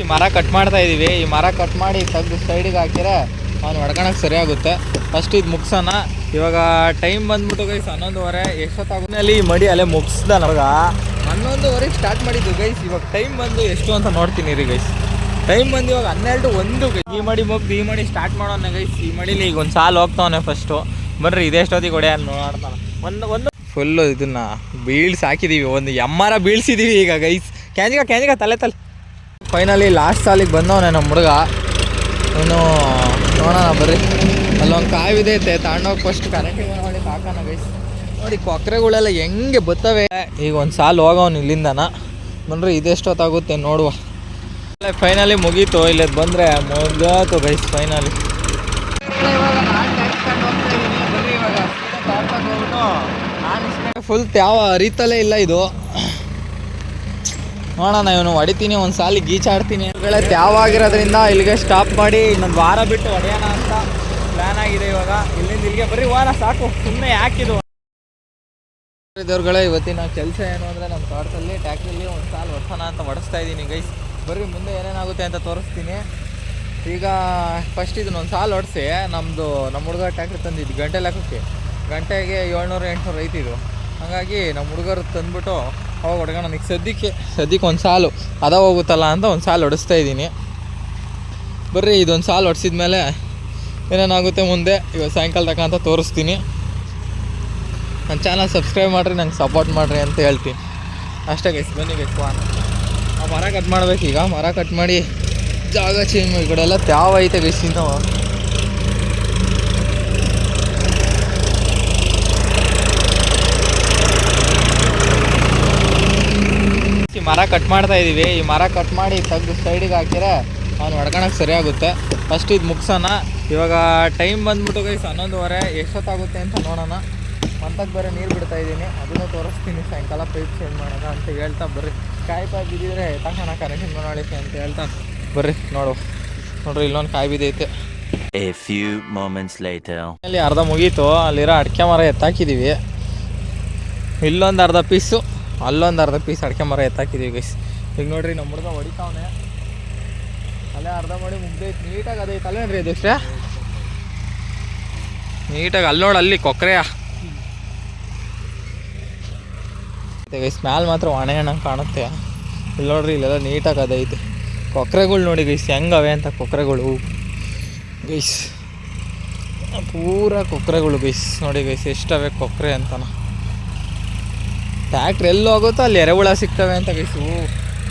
ಈ ಮರ ಕಟ್ ಮಾಡ್ತಾ ಇದೀವಿ. ಈ ಮರ ಕಟ್ ಮಾಡಿ ತೆಗ್ದು ಸೈಡಿಗೆ ಹಾಕಿದ್ರೆ ಅವ್ನು ಹೊಡ್ಕೊಳಕ್ಕೆ ಸರಿಯಾಗುತ್ತೆ. ಫಸ್ಟ್ ಇದು ಮುಗ್ಸೋಣ. ಇವಾಗ ಟೈಮ್ ಬಂದ್ಬಿಟ್ಟು ಗೈಸ್ ಹನ್ನೊಂದುವರೆ. ಎಷ್ಟೊತ್ತಾಗುತ್ತೆ ಈ ಮಡಿ ಅಲ್ಲೇ ಮುಗಿಸ್ದ ನಮಗ ಹನ್ನೊಂದುವರೆಗೆ ಸ್ಟಾರ್ಟ್ ಮಾಡಿದ್ದು ಗೈಸ್ ಇವಾಗ ಟೈಮ್ ಬಂದು ಎಷ್ಟು ಅಂತ ನೋಡ್ತೀನಿ ರೀ ಗೈಸ್ ಟೈಮ್ ಬಂದು ಇವಾಗ ಹನ್ನೆರಡು ಒಂದು. ಈ ಮಡಿ ಮುಗ್ದು ಈ ಮಡಿ ಸ್ಟಾರ್ಟ್ ಮಾಡೋಣ ಗೈಸ್ ಈ ಮಡಿಲಿ ಈಗ ಒಂದು ಸಾಲು ಹೋಗ್ತಾವನೆ ಫಸ್ಟು ಬರ್ರಿ ಇದೆಷ್ಟೊತ್ತಿಗೆ ಹೊಡೆಯ ನೋಡ್ತಾನೆ. ಒಂದು ಒಂದು ಫುಲ್ಲು ಇದನ್ನ ಬೀಳ್ಸಿ ಹಾಕಿದೀವಿ. ಒಂದು ಎಮ್ಮರ ಬೀಳ್ಸಿದ್ದೀವಿ ಈಗ ಗೈಸ್ ಕ್ಯಾಂಜಿಗ ಕ್ಯಾಂಜಿಗ ತಲೆ ತಲೆ ಫೈನಲಿ ಲಾಸ್ಟ್ ಸಾಲಿಗೆ ಬಂದವನೆ ನಮ್ಮ ಹುಡುಗ. ಅವನು ನೋಡೋಣ ಬರ್ರಿ. ಅಲ್ಲೊಂದು ಕಾವಿದೆ ಐತೆ ತಗೊಂಡೋಗಿ ಫಸ್ಟ್ ಕರೆಂಟಿಗೆ ಮಾಡಿ ಹಾಕೋಣ ಗೈಸ್ ನೋಡಿ, ಕೊಕ್ರೆಗಳೆಲ್ಲ ಹೆಂಗೆ ಬತ್ತವೆ. ಈಗ ಒಂದು ಸಾಲು ಹೋಗವನು ಇಲ್ಲಿಂದನ. ಬನ್ರಿ ಇದೆಷ್ಟೊತ್ತಾಗುತ್ತೆ ನೋಡುವ. ಫೈನಲಿ ಮುಗೀತು ಇಲ್ಲಿ ಬಂದರೆ ಮುಗಾತು ಗೈಸ್ ಫೈನಲಿ ಫುಲ್ ತ್ಯಾವ ಅರಿತಲೇ ಇಲ್ಲ ಇದು. ನೋಡೋಣ ಇವನು ಹೊಡಿತೀನಿ, ಒಂದು ಸಾಲಿ ಗೀಚಾಡ್ತೀನಿ. ಒಳಗಡೆ ಯಾವಾಗಿರೋದ್ರಿಂದ ಇಲ್ಲಿಗೆ ಸ್ಟಾಪ್ ಮಾಡಿ, ಇನ್ನೊಂದು ವಾರ ಬಿಟ್ಟು ಹೊಡೆಯೋಣ ಅಂತ ಪ್ಲ್ಯಾನ್ ಆಗಿದೆ ಇವಾಗ. ಇಲ್ಲಿಂದ ಇಲ್ಲಿಗೆ ಬರೀ ವಾರ ಸಾಕು ಸುಮ್ಮನೆ ಯಾಕಿದು ದೇವ್ರುಗಳೇ, ಇವತ್ತಿನ ಕೆಲಸ ಏನು ಅಂದರೆ ನಮ್ಮ ತೋಟದಲ್ಲಿ ಟ್ಯಾಕ್ಟ್ರಲ್ಲಿ ಒಂದು ಸಾಲು ಹೊಡ್ಸೋಣ ಅಂತ ಹೊಡಿಸ್ತಾ ಇದ್ದೀನಿ ಗೈಸ್ ಬರ್ರಿ ಮುಂದೆ ಏನೇನಾಗುತ್ತೆ ಅಂತ ತೋರಿಸ್ತೀನಿ. ಈಗ ಫಸ್ಟ್ ಇದನ್ನ ಒಂದು ಸಾಲು ಹೊಡಿಸಿ ನಮ್ಮದು ನಮ್ಮ ಹುಡುಗ ಟ್ಯಾಕ್ಟ್ರಿ ತಂದಿದ್ದು ಗಂಟೆ ಲೆಕ್ಕಕ್ಕೆ. ಗಂಟೆಗೆ ಏಳ್ನೂರು ಎಂಟುನೂರು ಐತಿದು ಹಾಗಾಗಿ ನಮ್ಮ ಹುಡುಗರು ತಂದ್ಬಿಟ್ಟು ಅವಾಗ ಹೊಡ್ಗೋಣ ಈಗ ಸದ್ಯಕ್ಕೆ ಸದ್ಯಕ್ಕೆ ಒಂದು ಸಾಲು ಅದ ಹೋಗುತ್ತಲ್ಲ ಅಂತ ಒಂದು ಸಾಲು ಹೊಡಿಸ್ತಾ ಇದ್ದೀನಿ. ಬರ್ರಿ, ಇದೊಂದು ಸಾಲು ಹೊಡ್ಸಿದ್ಮೇಲೆ ಏನೇನಾಗುತ್ತೆ ಮುಂದೆ, ಇವಾಗ ಸಾಯಂಕಾಲ ತಕ್ಕ ಅಂತ ತೋರಿಸ್ತೀನಿ. ನನ್ನ ಚಾನಲ್ ಸಬ್ಸ್ಕ್ರೈಬ್ ಮಾಡಿರಿ, ನಂಗೆ ಸಪೋರ್ಟ್ ಮಾಡಿರಿ ಅಂತ ಹೇಳ್ತೀನಿ. ಅಷ್ಟೇ ಗೈಸ್ ಬನ್ನಿ ಬೇಕು ಆ ಮರ ಕಟ್ ಮಾಡ್ಬೇಕು ಈಗ ಮರ ಕಟ್ ಮಾಡಿ ಜಾಗ ಚೇಂಜ್ ಮಾಡಿ, ಈ ಕಡೆ ಎಲ್ಲ ತ್ಯಾವ ಐತೆ ಗೈಸ್ ಈ ಮರ ಕಟ್ ಮಾಡ್ತಾ ಇದೀವಿ. ಈ ಮರ ಕಟ್ ಮಾಡಿ ತಗ್ದು ಸೈಡಿಗೆ ಹಾಕಿದ್ರೆ ಅವ್ನು ಹೊಡ್ಕೊಳಕ್ಕೆ ಸರಿಯಾಗುತ್ತೆ ಫಸ್ಟ್ ಇದು ಮುಗ್ಸೋಣ. ಇವಾಗ ಟೈಮ್ ಬಂದ್ಬಿಟ್ಟು ಗೈಸ್ ಹನ್ನೊಂದುವರೆ. ಎಷ್ಟೊತ್ತಾಗುತ್ತೆ ಅಂತ ನೋಡೋಣ. ಮಂತಕ್ಕೆ ಬರೀ ನೀರು ಬಿಡ್ತಾ ಇದ್ದೀನಿ ಅದನ್ನು ತೋರಿಸ್ತೀನಿ. ಸಾಯಂಕಾಲ ಪೈಪ್ ಚೇಂಜ್ ಮಾಡೋಣ ಅಂತ ಹೇಳ್ತಾ ಬರ್ರಿ. ಕಾಯಿ ಪಾಯಿ ಬಿದ್ದಿದ್ರೆ ತಗೋಣ ಕನೆಕ್ಷನ್ ಮಾಡಿಸಿ ಅಂತ ಹೇಳ್ತಾ ಬರ್ರಿ. ನೋಡು. ನೋಡ್ರಿ ಇಲ್ಲೊಂದು ಕಾಯಿ ಬಿದ್ದೈತೆ. A few moments later. ಅಲ್ಲಿ ಅರ್ಧ ಮುಗೀತು. ಅಲ್ಲಿರೋ ಅಡಿಕೆ ಮರ ಎತ್ತಾಕಿದ್ದೀವಿ ಇಲ್ಲೊಂದು ಅರ್ಧ ಪೀಸು ಅಲ್ಲೊಂದು ಅರ್ಧ ಪೀಸ್ ಅಡಿಕೆ ಮರ ಎತ್ತಾಕಿದ್ದೀವಿ ಗೈಸ್ ಈಗ ನೋಡ್ರಿ ನಮ್ಮ ಹುಡುಗ ಹೊಡಿತಾವನೆ. ಅಲ್ಲೇ ಅರ್ಧ ಮಾಡಿ ಮುಗ್ದೈತೆ, ನೀಟಾಗಿ ಅದೈತೆ ಅಲ್ಲೇನ್ರಿ ಅದು ಇಷ್ಟೇ? ನೀಟಾಗಿ ಅಲ್ಲಿ ನೋಡಿ ಅಲ್ಲಿ ಕೊಕ್ರೆಯ ಗೈಸ್ ಮಾತ್ರ ಒಣ ಹಣ್ಣಂಗೆ ಕಾಣುತ್ತೆ. ಇಲ್ಲಿ ನೋಡ್ರಿ ಇಲ್ಲೆಲ್ಲ ನೀಟಾಗಿ ಅದೈತೆ ಕೊಕ್ಕರೆಗಳು ನೋಡಿ ಗೈಸ್ ಹೆಂಗವೆ ಅಂತ ಕೊಕ್ಕರೆಗಳು ಗೈಸ್ ಪೂರ ಕೊಕ್ಕರೆಗಳು ಗೈಸ್ ನೋಡಿ ಗೈಸ್ ಎಷ್ಟವೆ ಕೊಕ್ರೆ ಅಂತನ. ಟ್ಯಾಕ್ಟ್ರ್ ಎಲ್ಲಿ ಹೋಗುತ್ತೋ ಅಲ್ಲಿ ಎರೆಹುಳ ಸಿಗ್ತವೆ ಅಂತ ಗೈಸು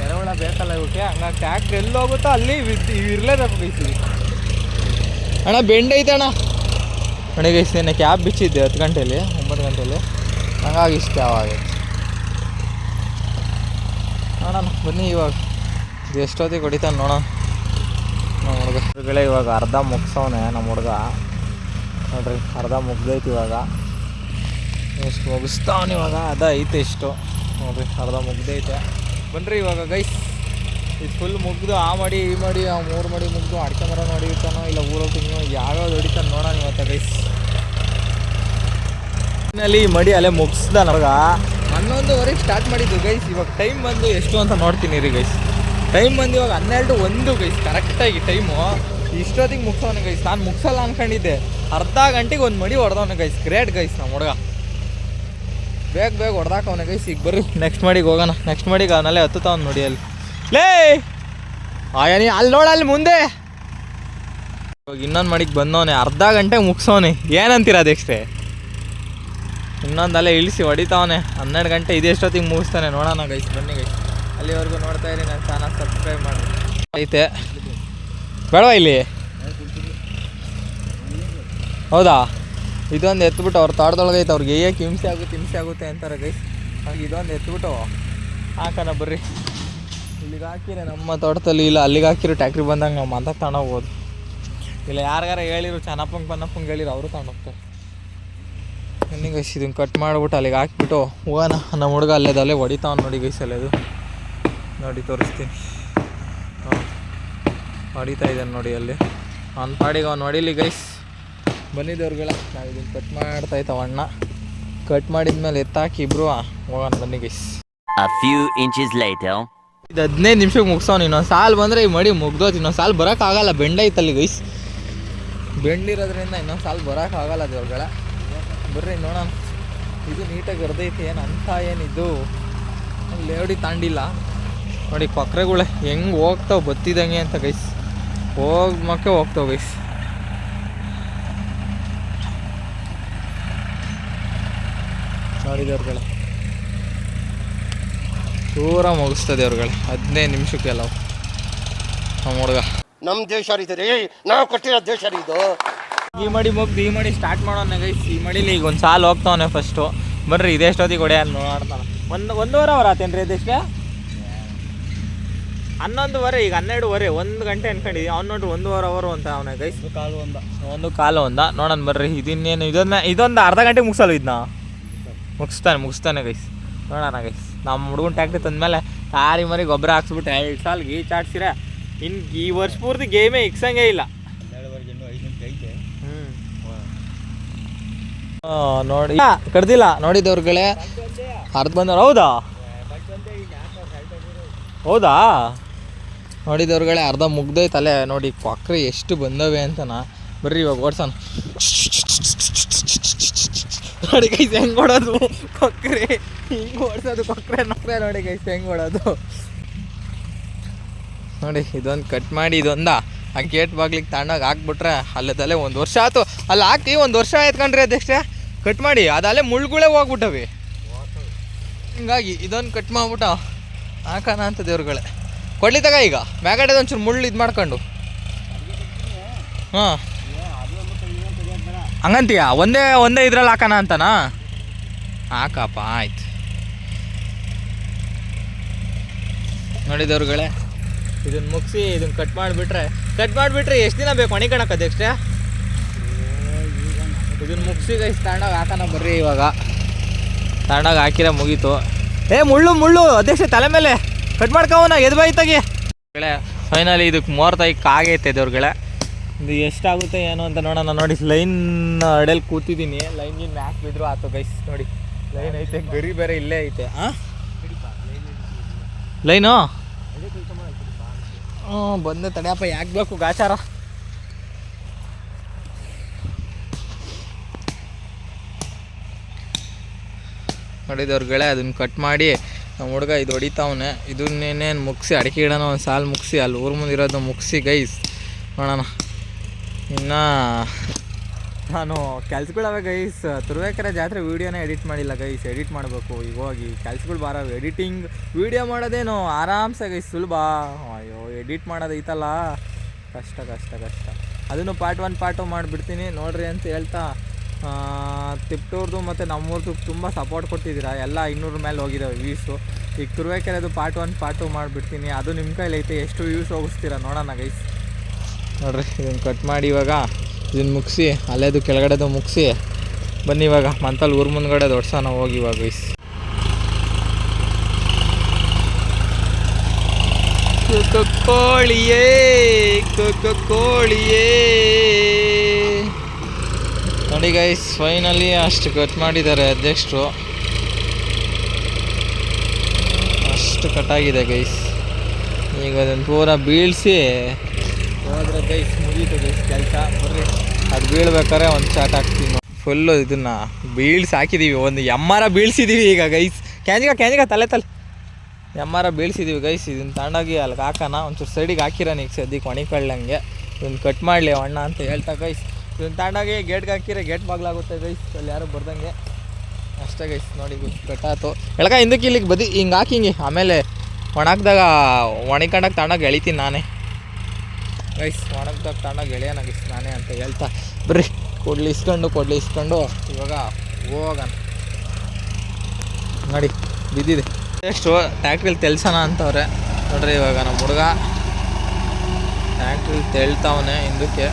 ಎರೆಹುಳ ಬೇಕಲ್ಲ ಇವಕ್ಕೆ? ಹಂಗಾಗಿ ಟ್ಯಾಕ್ಟ್ರ್ ಎಲ್ಲಿ ಹೋಗುತ್ತೋ ಅಲ್ಲಿ ಇರಲೇಬೇಕು ಗೈಸು ಅಣ್ಣ, ಬೆಂಡ್ ಐತೆ ಅಣ್ಣ. ನೋಡಿ ಗೈಸ್ ನಿನ್ನೆ ಕ್ಯಾಬ್ ಬಿಚ್ಚಿದ್ದೆ ಹತ್ತು ಗಂಟೆಯಲ್ಲಿ ಒಂಬತ್ತು ಗಂಟೆಯಲ್ಲಿ ಹಂಗಾಗಿ ಇಷ್ಟ ಯಾವಾಗ ನೋಡೋಣ ಬನ್ನಿ ಇವಾಗ. ಎಷ್ಟೊತ್ತಿಗೆ ಹೊಡಿತಾನೆ ನೋಡೋಣ. ನಮ್ಮ ಹುಡುಗ. ಹುಡುಗಳೆ ಇವಾಗ ಅರ್ಧ ಮುಗಿಸೋನೆ ನಮ್ಮ ಹುಡುಗ. ನೋಡ್ರಿ, ಅರ್ಧ ಮುಗ್ದೈತಿ ಇವಾಗ. ಮುಗಿಸ್ತಾವನೆ ಇವಾಗ, ಅದ ಐತೆ ಇಷ್ಟು. ನೋಡ್ರಿ ಅರ್ಧ ಮುಗ್ದೈತೆ ಬನ್ರಿ ಇವಾಗ ಗೈಸ್ ಇದು ಫುಲ್ ಮುಗ್ದು, ಆ ಮಾಡಿ, ಈ ಮಾಡಿ, ಆ ಮೂರು ಮಾಡಿ ಮುಗ್ದು, ಅಡಿಕೆ ಮರ ಹೊಡಿತಾನೋ ಇಲ್ಲ ಊರೋಗಿ ಯಾವ್ಯಾವ್ದು ಹೊಡಿತಾನೆ ನೋಡೋಣ ಇವತ್ತ ಗೈಸ್ ಈ ಮಡಿ ಅಲ್ಲೇ ಮುಗಿಸ್ದ ನಮಗ ಹನ್ನೊಂದುವರೆಗೆ ಸ್ಟಾರ್ಟ್ ಮಾಡಿದ್ದು ಗೈಸ್ ಇವಾಗ ಟೈಮ್ ಬಂದು ಎಷ್ಟು ಅಂತ ನೋಡ್ತೀನಿ ರೀ ಗೈಸ್ ಟೈಮ್ ಬಂದು ಇವಾಗ ಹನ್ನೆರಡು ಒಂದು ಗೈಸ್ ಕರೆಕ್ಟಾಗಿ ಟೈಮು ಇಷ್ಟೊತ್ತಿಗೆ ಮುಗಿಸೋನು ಗೈಸ್ ನಾನು ಮುಗ್ಸಲ್ಲ ಅನ್ಕೊಂಡಿದ್ದೆ. ಅರ್ಧ ಗಂಟೆಗೆ ಒಂದು ಮಡಿ ಹೊಡೆದವನು ಗೈಸ್ ಗ್ರೇಟ್ ಗೈಸ್ ನಮ್ಮ ಹುಡುಗ. ಬೇಗ ಬೇಗ ಹೊಡ್ದಾಕ ಅವನಿಗೆ ಸಿಗ್ ಬರ್ರಿ ನೆಕ್ಸ್ಟ್ ಮಾಡಿಗೆ ಹೋಗೋಣ. ನೆಕ್ಸ್ಟ್ ಮಾಡಿಗೆ ಅವನಲ್ಲೇ ಹತ್ತುತ್ತಾವನ್ ನೋಡಿ ಅಲ್ಲಿ. ಲೇ! ಆಯನಿ ಅಲ್ಲಿ ನೋಡ ಅಲ್ಲಿ ಮುಂದೆ. ಇವಾಗ ಇನ್ನೊಂದು ಮಾಡಿಗೆ ಬಂದವನೆ, ಅರ್ಧ ಗಂಟೆ ಮುಗಿಸೋನೆ. ಏನಂತೀರ ಅದೆಕ್ಸ್ಟ್ರೇ ಇನ್ನೊಂದಲ್ಲೇ ಇಳಿಸಿ ಹೊಡಿತಾವನೆ. ಹನ್ನೆರಡು ಗಂಟೆ ಇದೆಷ್ಟೊತ್ತಿಗೆ ಮುಗಿಸ್ತಾನೆ. ನೋಡೋಣ ಗೈಸ್ ಬನ್ನಿ ಗೈಸ್ ಅಲ್ಲಿವರೆಗೂ ನೋಡ್ತಾ ಇರಿ, ನನ್ನ ಚಾನಲ್ ಸಬ್ಸ್ಕ್ರೈಬ್ ಮಾಡಿ. ಐತೆ. ಬೇಡವಾ ಇಲ್ಲಿ? ಹೌದಾ? ಇದೊಂದು ಎತ್ಬಿಟ್ಟು ಅವ್ರ ತೋಟದೊಳಗೆ ಐತೆ, ಅವ್ರಿಗೆ ಏಕೆ ಹಿಂಸೆ ಆಗುತ್ತೆ ಹಿಂಸೆ ಆಗುತ್ತೆ ಅಂತಾರೆ ಗೈಸ್ ಹಾಗೆ ಇದೊಂದು ಎತ್ಬಿಟ್ಟು ಹಾಕೋಣ ಬರ್ರಿ. ಇಲ್ಲಿಗೆ ಹಾಕಿರಿ ನಮ್ಮ ತೋಟದಲ್ಲಿ ಇಲ್ಲ, ಅಲ್ಲಿಗೆ ಹಾಕಿರೋ ಟ್ಯಾಕ್ಟ್ರಿ ಬಂದಾಗ ನಾವು ಮಂದಾಗ ತಗೊಂಡೋಗ್ಬೋದು ಇಲ್ಲ, ಯಾರಿಗಾರ ಹೇಳಿರು, ಚೆನ್ನಪ್ಪಂಗೆ ಬನ್ನಪ್ಪಂಗೆ ಹೇಳಿರು, ಅವರು ತಗೊಂಡೋಗ್ತಾರೆ ಬನ್ನಿ ಗೈಸ್ ಇದನ್ನು ಕಟ್ ಮಾಡಿಬಿಟ್ಟು ಅಲ್ಲಿಗೆ ಹಾಕ್ಬಿಟ್ಟು ಹೋಗೋಣ. ನಮ್ಮ ಹುಡುಗ ಅಲ್ಲೇದು ಅಲ್ಲೇ ಹೊಡಿತಾವ್ ನೋಡಿ ಗೈಸ್ ಅಲ್ಲೇದು ನೋಡಿ, ತೋರಿಸ್ತೀನಿ. ಹಾಂ, ಹೊಡಿತಾ ಇದ್ದಾನೆ ನೋಡಿ ಅಲ್ಲಿ. ಅವ್ನ ಪಾಡಿಗೆ ಅವ್ನು ಹೊಡಿಲಿ ಗೈಸ್ ಬಂದಿದ್ದವ್ರಿಗೆಲ್ಲ ನಾವು ಇದನ್ನು ಕಟ್ ಮಾಡ್ತಾ ಇದ್ದಾವ ಅಣ್ಣ. ಕಟ್ ಮಾಡಿದ್ಮೇಲೆ ಎತ್ತಾಕಿ ಇಬ್ರು ಹೋಗೋಣ ಬನ್ನಿ guys A few inches later. ಇದು ಹದಿನೈದು ನಿಮಿಷಕ್ಕೆ ಮುಗಿಸೋನು ಇನ್ನೊಂದು ಸಾಲು ಬಂದರೆ ಈ ಮಡಿ ಮುಗ್ದೋತು ಇನ್ನೊಂದು ಸಾಲು ಬರೋಕ್ಕಾಗಲ್ಲ ಬೆಂಡ್ ಐತಲ್ಲಿ ಗೈಸ್ ಬೆಂಡಿರೋದ್ರಿಂದ ಇನ್ನೊಂದು ಸಾಲು ಬರೋಕ್ಕಾಗಲ್ಲ ಅದು ಹೊರಗಡೆ ಬರ್ರಿ ನೋಡೋಣ. ಇದು ನೀಟಾಗಿ ಬರ್ದೈತಿ ಏನು ಅಂತ ಏನಿದು ಲೇಡಿ ತಾಂಡಿಲ್ಲ. ನೋಡಿ ಪಕ್ರೆಗಳೇ ಹೆಂಗೆ ಹೋಗ್ತಾವೆ ಬತ್ತಿದಂಗೆ ಅಂತ ಗೈಸ್ ಹೋಗ್ ಮಕ್ಕೆ ಹೋಗ್ತಾವೆ ಗೈಸ್ ನೋಡಿ ದೂರ ಪೂರ ಮುಗಿಸ್ತದೆ ಅವ್ರುಗಳೇ ಹದಿನೈದು ನಿಮಿಷಕ್ಕೆಲ್ಲ ನಮ್ಮ ಹುಡುಗ. ನಮ್ಮ ದೇಶ ರೀ ನಾವು ಕೊಟ್ಟಿರೋ ದೇಶ ರೀ ಇದು ಈ ಮಡಿ ಮುಗ್ದು ಈ ಮಡಿ ಸ್ಟಾರ್ಟ್ ಮಾಡೋಣ ಗೈಸ್ ಈ ಮಡಿಲಿ ಈಗ ಒಂದು ಸಾಲು ಹೋಗ್ತಾವನೆ ಫಸ್ಟು ಬರ್ರಿ ಇದೆಷ್ಟೊತ್ತಿಗೆ ಹೊಡೆ ಅಲ್ಲಿ ನೋಡ್ತಾನೆ. ಒಂದು ಒಂದೂವರೆ ಅವರ್ ಆತೇನ್ರಿ ಅದೆಷ್ಟೇ ಹನ್ನೊಂದುವರೆ ಈಗ ಹನ್ನೆರಡುವರೆ ಒಂದು ಗಂಟೆ ಅನ್ಕೊಂಡಿದ್ವಿ ಅವ್ನು ನೋಡ್ರಿ ಒಂದೂವರೆ ಅವರು ಅಂತ ಅವನ ಗೈಸ್ ಕಾಲು ಒಂದ. ಒಂದು ಕಾಲು ಒಂದ. ನೋಡೋಣ ಬರ್ರಿ. ಇದನ್ನೇನು ಇದನ್ನ ಇದೊಂದು ಅರ್ಧ ಗಂಟೆ ಮುಗಿಸಲ್ಲ ಇದನ್ನ ಮುಗಿಸ್ತಾನೆ ಮುಗಿಸ್ತಾನೆ ಗೈಸ್ ನೋಡೋಣ ಗೈಸ್ ನಮ್ಮ ಹುಡುಗನ ಟ್ಯಾಕ್ಟ್ರಿ ತಂದ್ಮೇಲೆ ತಾರಿ ಮರಿ ಗೊಬ್ಬರ ಹಾಕ್ಸ್ಬಿಟ್ಟು ಎರಡು ಸಾಲ ಗೀಚ್ ಆಡ್ಸಿರ ಇನ್ನು ಈ ವರ್ಷ ಪೂರ್ತಿ ಗೇಮೇ ಇಕ್ಸಂಗೇ ಇಲ್ಲ. ನೋಡಿ. ಕಡ್ದಿಲ್ಲ. ನೋಡಿದವ್ರುಗಳೇ ಅರ್ಧ ಬಂದವ್ರು ಹೌದಾ? ಹೌದಾ? ನೋಡಿದವ್ರುಗಳೇ ಅರ್ಧ ಮುಗ್ದೈತೆ ಅಲ್ಲೇ ನೋಡಿ ಕೊಕ್ರೆ ಎಷ್ಟು ಬಂದವೆ ಅಂತನಾ. ಬರ್ರಿ ಇವಾಗ ಓಡ್ಸೋಣ. ನೋಡಿ ಕೈಸ್ ಹೆಂಗ್ ಓಡೋದು ಕೊಕ್ಕರೆ ಹಿಂಗೆ ಓಡಿಸೋದು ಕೊಕ್ಕರೆ ನೋಡ್ರೆ ನೋಡಿ ಕೈಸ್ ಹೆಂಗ್ ಓಡೋದು ನೋಡಿ, ಇದೊಂದು ಕಟ್ ಮಾಡಿ, ಇದೊಂದ? ಆ ಗೇಟ್ ಬಾಗ್ಲಿಗೆ ತಗೊಂಡಾಗ ಹಾಕ್ಬಿಟ್ರೆ ತಲೆ ಒಂದು ವರ್ಷ ಆಯ್ತು. ಅಲ್ಲಿ ಹಾಕಿ ಒಂದು ವರ್ಷ ಆಯ್ತು ಕಣ್ರಿ ಅದಷ್ಟೇ? ಕಟ್ ಮಾಡಿ ಅದಲ್ಲೇ ಮುಳ್ಳುಗಳೇ ಹೋಗ್ಬಿಟ್ಟವೆ. ಹಿಂಗಾಗಿ ಇದೊಂದು ಕಟ್ ಮಾಡ್ಬಿಟ್ಟ ಹಾಕೋಣ ಅಂತ ದೇವ್ರುಗಳೇ. ಕೊಡ್ಲಿ ತಗ ಈಗ. ಮ್ಯಾಗಡೆದೊಂಚೂರು ಮುಳ್ಳು ಇದು ಮಾಡ್ಕೊಂಡು. ಹಾಂ. ಹಂಗಂತೀಯ? ಒಂದೇ ಒಂದೇ ಇದ್ರಲ್ಲಿ ಹಾಕೋಣ ಅಂತನಾ? ಹಾಕಪ್ಪ ಆಯ್ತು. ನೋಡಿದವ್ರುಗಳೇ ಇದನ್ನ ಮುಗಿಸಿ ಇದನ್ನ ಕಟ್ ಮಾಡಿಬಿಟ್ರೆ ಕಟ್ ಮಾಡಿಬಿಟ್ರೆ ಎಷ್ಟು ದಿನ ಬೇಕು ಒಣಿಕಣಕ್ಕೆ ಅಧ್ಯಕ್ಷ ಇದನ್ನ ಮುಗಿಸಿ ಇಷ್ಟು ತಾಂಡಾಗ ಹಾಕೋಣ ಬರ್ರಿ ಇವಾಗ. ತಾಂಡಾಗ ಹಾಕಿರ ಮುಗೀತು. ಏ ಮುಳ್ಳು ಮುಳ್ಳು ಅಧ್ಯಕ್ಷ ತಲೆ ಮೇಲೆ. ಕಟ್ ಮಾಡ್ಕೋವನ ಎದ್ ಬಾಯ್ತಾಗೆ ಫೈನಲಿ ಇದಕ್ಕೆ ಮೂವತ್ತೈದು ಆಗೈತೆ ದೇವ್ರುಗಳೇ. ಇದು ಎಷ್ಟಾಗುತ್ತೆ ಏನು ಅಂತ ನೋಡೋಣ. ನೋಡಿ ಲೈನ್ ಅಡಲ್ಲಿ ಕೂತಿದ್ದೀನಿ. ಲೈನ್ಗಿನ್ ಮ್ಯಾಕ್ ಬಿದ್ರು ಆತು ಗೈಸ್ ನೋಡಿ. ಲೈನ್ ಐತೆ, ಗರಿ ಬೇರೆ ಇಲ್ಲೇ ಐತೆ. ಹಾಂ ಲೈನು? ಹ್ಞೂ ಬಂದೆ ತಡೆಯಪ್ಪ ಯಾಕೆ ಬೇಕು ಗಾಚಾರ? ನೋಡಿದವ್ರುಗಳೇ ಅದನ್ನ ಕಟ್ ಮಾಡಿ ನಮ್ಮ ಹುಡುಗ ಇದು ಹೊಡಿತಾವನೆ. ಇದನ್ನೇನೇನು ಮುಗಿಸಿ, ಅಡಿಕೆ ಗಿಡನ ಒಂದು ಸಾಲು ಮುಗಿಸಿ, ಅಲ್ಲಿ ಊರ ಮುಂದೆ ಇರೋದು ಮುಗಿಸಿ ಗೈಸ್ ನೋಡೋಣ. ಇನ್ನು ನಾನು ಕೆಲ್ಸಗಳವೆ ಗೈಸ್ ತುರುವೇಕೆರೆ ಜಾತ್ರೆ ವೀಡಿಯೋನ ಎಡಿಟ್ ಮಾಡಿಲ್ಲ ಗೈಸ್ ಎಡಿಟ್ ಮಾಡಬೇಕು ಈಗ ಹೋಗಿ ಕೆಲ್ಸಗಳು ಬಾರ ಎಡಿಟಿಂಗ್ ವೀಡಿಯೋ ಮಾಡೋದೇನು ಆರಾಮ್ಸೆ ಗೈಸ್ ಸುಲಭ. ಅಯ್ಯೋ ಎಡಿಟ್ ಮಾಡೋದೈತಲ್ಲ ಕಷ್ಟ ಕಷ್ಟ ಕಷ್ಟ. ಅದನ್ನು ಪಾರ್ಟ್ ಒನ್ ಪಾರ್ಟ್ ಮಾಡಿಬಿಡ್ತೀನಿ. ನೋಡ್ರಿ ಅಂತ ಹೇಳ್ತಾ ತಿಪ್ಟೂರ್ದು ಮತ್ತು ನಮ್ಮೂರ್ದು ತುಂಬ ಸಪೋರ್ಟ್ ಕೊಟ್ಟಿದ್ದೀರಾ? ಎಲ್ಲ ಇನ್ನೂರ ಮೇಲೆ ಹೋಗಿದ್ದಾವೆ ವ್ಯೂಸು ಈಗ ತುರುವೇಕೆರೆದು ಪಾರ್ಟ್ ಒನ್ ಪಾರ್ಟ್ ಟು ಮಾಡಿಬಿಡ್ತೀನಿ. ಅದು ನಿಮ್ಮ ಕೈಲೈತೆ ಎಷ್ಟು ವ್ಯೂಸ್ ಹೋಗಿಸ್ತೀರಾ ನೋಡೋಣ ಗೈಸ್ ನೋಡ್ರಿ ಇದನ್ನು ಕಟ್ ಮಾಡಿ ಇವಾಗ ಇದನ್ನು ಮುಗಿಸಿ ಅಲ್ಲೇದು ಕೆಳಗಡೆದು ಮುಗಿಸಿ, ಬನ್ನಿ ಇವಾಗ ಮಂತಲ್ಲಿ ಊರು ಮುಂದ್ಗಡೆ ದೊಡ್ಸೋಣ, ಹೋಗಿ ಇವಾಗ ಗೈಸ್ ಕೋಳಿಯೇ ಕೋಳಿಯೇ ನೋಡಿ ಗೈಸ್ ಫೈನಲಿ ಅಷ್ಟು ಕಟ್ ಮಾಡಿದ್ದಾರೆ ಅಧ್ಯಕ್ಷರು. ಅಷ್ಟು ಕಟ್ಟಾಗಿದೆ ಗೈಸ್ ಈಗ ಅದನ್ನು ಪೂರ ಬೀಳಿಸಿ ಗೈಸ್ ಮುಗೀತು ಗೈಸ್ ಕೆಲಸ. ಬರ್ರಿ. ಅದು ಬೀಳ್ಬೇಕಾರೆ ಒಂದು ಚಾಟ್ ಹಾಕ್ತೀನಿ. ಫುಲ್ಲು ಇದನ್ನು ಬೀಳ್ಸಿ ಹಾಕಿದ್ದೀವಿ ಒಂದು ಎಮ್ಮರ ಬೀಳ್ಸಿದ್ದೀವಿ ಈಗ ಗೈಸ್ ಕ್ಯಾಂಜಿಗ ಕ್ಯಾಂಜಿಗ ತಲೆ ತಲೆ. ಎಮ್ಮರ ಬೀಳ್ಸಿದ್ದೀವಿ ಗೈಸ್ ಇದನ್ನ ತಗೊಂಡೋಗಿ ಅಲ್ಲಿಗೆ ಹಾಕೋಣ. ಒಂಚೂರು ಸೈಡಿಗೆ ಹಾಕಿರೋಣ ಈಗ ಸದ್ಯಕ್ಕೆ ಒಣಿಕೊಳ್ಳಂಗೆ ಇದನ್ನ ಕಟ್ ಮಾಡಲಿ ಅಣ್ಣ ಅಂತ ಹೇಳ್ತಾ ಗೈಸ್ ಇದನ್ನ ತಗೊಂಡೋಗಿ ಗೇಟ್ಗೆ ಹಾಕಿದ್ರೆ ಗೇಟ್ ಬಾಗ್ಲಾಗುತ್ತೆ ಗೈಸ್ ಅಲ್ಲಿ ಯಾರು ಬರ್ದಂಗೆ. ಅಷ್ಟೇ ಗೈಸ್ ನೋಡಿ ಕಟ್ಟಾತು ಎಳಗ ಹಿಂದಕ್ಕೆ ಇಲ್ಲಿಗೆ ಬದಿ, ಹಿಂಗೆ ಹಾಕಿ ಆಮೇಲೆ ಒಣಗ್ದಾಗ ಒಣಕೊಂಡಾಗ ತಂಡಾಗ ಎಳಿತೀನಿ ನಾನೇ. ಗೈಸ್ ಒಣಗ್ದಾಗ ತಗೊಂಡೋಗಿ ಎಳೆಯೋಣ ಗೈಸ್ ನಾನೇ ಅಂತ ಹೇಳ್ತಾ ಬರ್ರಿ ಕೊಡ್ಲಿ ಇಸ್ಕೊಂಡು ಕೊಡ್ಲಿ ಇಸ್ಕೊಂಡು ಇವಾಗ ಹೋಗೋಣ ನೋಡಿ ಬಿದ್ದಿದೆ ಎಷ್ಟು ಟ್ಯಾಕ್ಟ್ರಿಲಿ ತೆಲ್ಸೋಣ ಅಂತವ್ರೆ ನೋಡ್ರಿ ಇವಾಗ ನಮ್ಮ ಹುಡುಗ ಟ್ಯಾಕ್ಟ್ರಿಲಿ ತೆಳ್ತಾವನೆ ಹಿಂದಕ್ಕೆ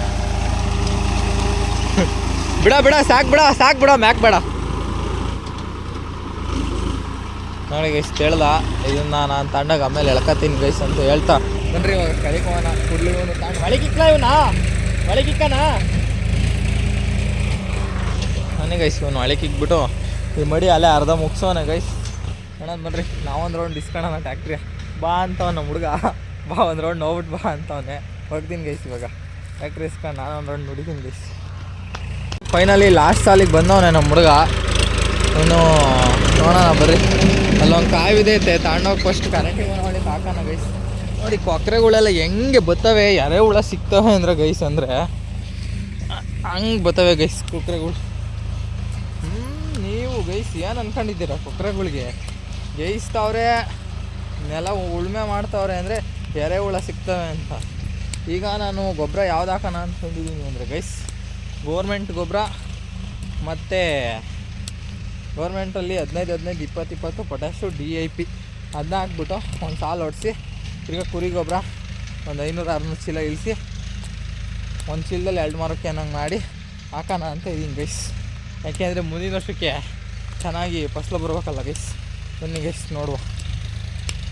ಬಿಡ ಬಿಡ ಸಾಕು ಬಿಡ ಸಾಕು ಬಿಡ ಮ್ಯಾಕ್ ಬೇಡ ನೋಡಿ ಗೈಸ್ ಕೇಳ್ದ ಇದನ್ನ ನಾನು ತಣ್ಣಗೆ ಆಮೇಲೆ ಎಳ್ಕತ್ತೀನಿ ಗೈಸ್ ಅಂತ ಹೇಳ್ತಾ. ಬನ್ರಿ ಇವಾಗ ಕಳಿಕೋಣ ಕುಡ್ಲಿ ಇವನು ತಗೊಂಡು ಮಳೆ ಕಿಕ್ಲ ಇವನಾ? ಮಳೆ ಕಿಕ್ಕನಾ ನನಗೆ ಗೈಸ್ ಇವನು ಮಳೆ ಕಿಕ್ಬಿಟ್ಟು ಈ ಮಡಿ ಅಲ್ಲೇ ಅರ್ಧ ಮುಗಿಸೋಣ ಗೈಸ್ ಅಣ್ಣ, ಬನ್ರಿ. ನಾವೊಂದು ರೌಂಡ್ ಇಸ್ಕೊಳ್ಳೋಣ ಟ್ಯಾಕ್ಟ್ರಿ ಬಾ ಅಂತವ ನಮ್ಮ ಹುಡುಗ. ಬಾ ಒಂದು ರೌಂಡ್ ನೋಡ್ಬಿಟ್ಟು ಬಾ ಅಂತವನೆ. ಹೊಡ್ತೀನಿ ಗೈಸ್ ಇವಾಗ. ಟ್ಯಾಕ್ಟ್ರಿ ಇಸ್ಕೊಂಡು ನಾನು ಒಂದು ರೌಂಡ್ ನುಡಿತೀನಿ ಗೈಸ್ ಫೈನಲಿ ಲಾಸ್ಟ್ ಸಾಲಿಗೆ ಬಂದವನೇ ನಮ್ಮ ಹುಡುಗ. ಇನ್ನು ನೋಡೋಣ ಬರ್ರಿ ಅಲ್ಲೊಂದು ಕಾವಿದೆ ಐತೆ ತಗೊಂಡೋಗಿ ಫಸ್ಟ್ ಕರೆಂಟ್ ನೋಡಿ ಹಾಕೋಣ ಗೈಸ್ ನೋಡಿ ಕೊಕ್ಕರೆಗಳೆಲ್ಲ ಹೆಂಗೆ ಬತ್ತವೆ ಯಾರೇ ಹುಳ ಸಿಗ್ತವೆ ಅಂದ್ರೆ ಗೈಸ್ ಅಂದರೆ, ಹಂಗೆ ಬತ್ತವೆ ಗೈಸ್ ಕೊಕ್ಕರೆಗಳು ಹ್ಞೂ ನೀವು ಗೈಸ್ ಏನು ಅನ್ಕೊಂಡಿದ್ದೀರ ಕೊಕ್ಕರೆಗಳಿಗೆ ಗೈಸ್ತಾವ್ರೆ ನೆಲ ಉಳುಮೆ ಮಾಡ್ತಾವ್ರೆ ಅಂದರೆ ಎರೆಹುಳ ಸಿಗ್ತವೆ ಅಂತ. ಈಗ ನಾನು ಗೊಬ್ಬರ ಯಾವ್ದು ಹಾಕೋಣ ಅಂತಂದಿದ್ದೀನಿ ಅಂದರೆ ಗೈಸ್ ಗೋರ್ಮೆಂಟ್ ಗೊಬ್ಬರ ಮತ್ತು ಗೌರ್ಮೆಂಟಲ್ಲಿ ಹದಿನೈದು ಹದಿನೈದು ಇಪ್ಪತ್ತು ಇಪ್ಪತ್ತು ಪೊಟ್ಯಾಶು ಡಿ ಐ ಪಿ ಅದನ್ನ ಹಾಕ್ಬಿಟ್ಟು ಒಂದು ಸಾಲು ಹೊಡಿಸಿ ತಿರ್ಗಾ ಕುರಿ ಗೊಬ್ಬರ ಒಂದು ಐನೂರು ಆರುನೂರು ಚೀಲ ಇಳಿಸಿ, ಒಂದು ಚೀಲದಲ್ಲಿ ಎರಡು ಮಾರಕ್ಕೆ ಏನಂಗೆ ಮಾಡಿ ಹಾಕೋಣ ಅಂತ ಇದೀನಿ ಗೈಸ್ ಯಾಕೆಂದರೆ ಮುಂದಿನ ವರ್ಷಕ್ಕೆ ಚೆನ್ನಾಗಿ ಫಸಲು ಬರ್ಬೇಕಲ್ಲ ಗೈಸ್ ಬನ್ನಿ ಗೈಸ್ ನೋಡುವ.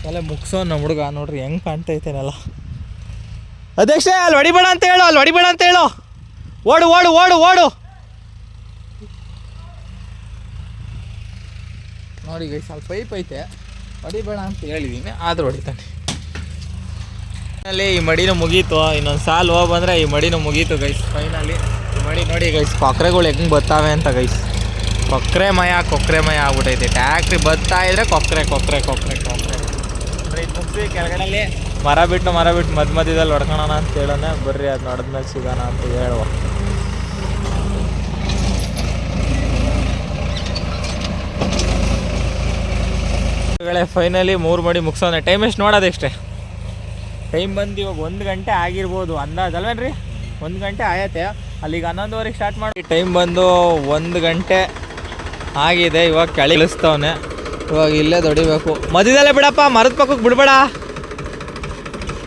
ಎಲ್ಲ ಮುಗಿಸೋ ನಮ್ಮ ಹುಡುಗ, ನೋಡ್ರಿ ಹೆಂಗೆ ಕಾಣ್ತೈತೇನಲ್ಲ ಅಧ್ಯಕ್ಷ, ಅಲ್ಲಿ ಹೊಡಿಬೇಡ ಅಂತ ಹೇಳು, ಅಲ್ಲಿ ಹೊಡಿಬೇಡ ಅಂತ ಹೇಳು. ಓಡು ಓಡು ಓಡು ಓಡು. ನೋಡಿ ಗೈಸ್ ಅಲ್ಲಿ ಪೈಪ್ ಐತೆ. ಹೊಡಿಬೇಡ ಅಂತ ಹೇಳಿದ್ದೀನಿ ಆದರೂ ಹೊಡಿತಾನೆ. ಫೈನಲ್ಲಿ ಈ ಮಡಿನೂ ಮುಗೀತು, ಇನ್ನೊಂದು ಸಾಲು ಹೋಗಿ ಬಂದರೆ ಈ ಮಡಿನೂ ಮುಗೀತು ಗೈಸ್ ಫೈನಲಿ ಈ ಮಡಿ ನೋಡಿ ಗೈಸ್ ಕೊಕ್ರೆಗಳು ಹೆಂಗೆ ಬರ್ತಾವೆ ಅಂತ ಗೈಸ್ ಕೊಕ್ರೆ ಮಯ ಕೊಕ್ಕರೆ ಮಯ ಆಗ್ಬಿಟ್ಟೈತೆ ಟ್ಯಾಕ್ಟ್ರಿ ಬರ್ತಾ ಇದ್ರೆ ಕೊಕ್ರೆ ಕೊಕ್ರೆ ಕೊಕ್ರೆ ಕೊಕ್ರೆ. ಅಂದರೆ ಇದು ಮುಗಿಸಿ ಕೆಳಗಡೆಯಲ್ಲಿ ಮರ ಬಿಟ್ಟು ಮರ ಬಿಟ್ಟು ಮಧ್ಯ ಮಧ್ಯದಲ್ಲಿ ಹೊಡ್ಕೊಳೋಣ ಅಂತ ಹೇಳೋಣ. ಬರ್ರಿ, ಅದು ನಡೆದ್ಮೇಲೆ ಸಿಗೋಣ ಅಂತ ಹೇಳುವ. ಫೈನಲಿ ಮೂರು ಮಡಿ ಮುಗಿಸೋಣ ಟೈಮ್ ಎಷ್ಟು ನೋಡೋದೆಷ್ಟೇ ಟೈಮ್ ಬಂದು ಇವಾಗ ಒಂದು ಗಂಟೆ ಆಗಿರ್ಬೋದು. ಅಂದಾಜು ಅಲ್ವೇನ್ರಿ? ಒಂದು ಗಂಟೆ ಆಯತ್ತೆ. ಅಲ್ಲಿಗೆ ಹನ್ನೊಂದುವರೆಗೆ ಸ್ಟಾರ್ಟ್ ಮಾಡಿ. ಟೈಮ್ ಬಂದು ಒಂದು ಗಂಟೆ ಆಗಿದೆ. ಇವಾಗ ಕೆಳಗೆ ಇಳಿಸ್ತವನೆ. ಇವಾಗ ಇಲ್ಲೇ ದೊಡಿಬೇಕು. ಮಧ್ಯದಲ್ಲೇ ಬಿಡಪ್ಪ, ಮರದ ಪಕ್ಕಕ್ಕೆ ಬಿಡಬೇಡ.